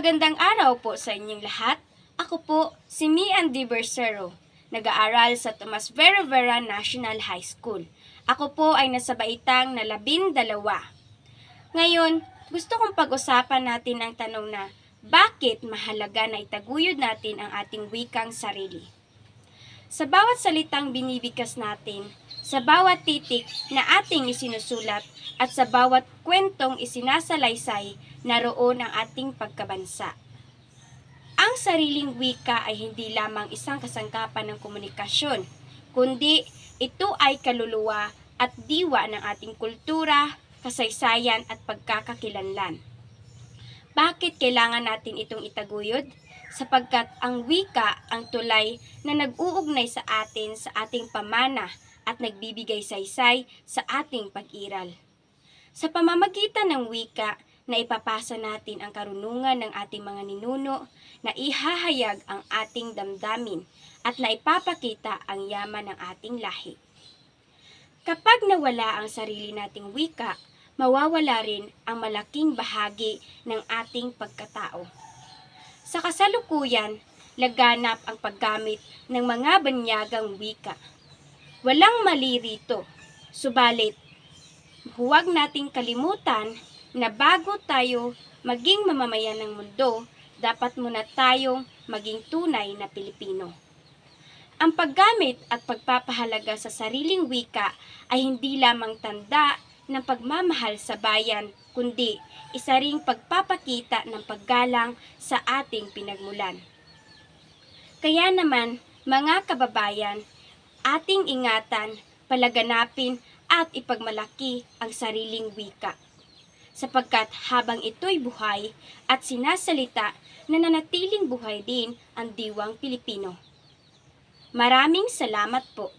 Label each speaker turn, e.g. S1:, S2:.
S1: magandang araw po sa inyong lahat. Ako po si Mian Di Bersero, nag-aaral sa Tomas Vera Vera National High School. Ako po ay nasa baitang na labindalawa. Ngayon, gusto kong pag-usapan natin ang tanong na bakit mahalaga na itaguyod natin ang ating wikang sarili. Sa bawat salitang binibigkas natin, sa bawat titik na ating isinusulat at sa bawat kwentong isinasalaysay, naroon ang ating pagkabansa. Ang sariling wika ay hindi lamang isang kasangkapan ng komunikasyon, kundi ito ay kaluluwa at diwa ng ating kultura, kasaysayan at pagkakakilanlan. Bakit kailangan natin itong itaguyod? Sapagkat ang wika ang tulay na nag-uugnay sa atin sa ating pamana at nagbibigay saysay sa ating pag-iral. Sa pamamagitan ng wika, na ipapasa natin ang karunungan ng ating mga ninuno, na ihahayag ang ating damdamin at na ipapakita ang yaman ng ating lahi. Kapag nawala ang sarili nating wika, mawawala rin ang malaking bahagi ng ating pagkatao. Sa kasalukuyan, laganap ang paggamit ng mga banyagang wika. Walang mali rito, subalit huwag nating kalimutan na bago tayo maging mamamayan ng mundo, dapat muna tayong maging tunay na Pilipino. Ang paggamit at pagpapahalaga sa sariling wika ay hindi lamang tanda ng pagmamahal sa bayan, kundi isa ring pagpapakita ng paggalang sa ating pinagmulan. Kaya naman, mga kababayan, ating ingatan, palaganapin at ipagmalaki ang sariling wika sapagkat habang ito'y buhay at sinasalita, nananatiling buhay din ang diwang Pilipino. Maraming salamat po.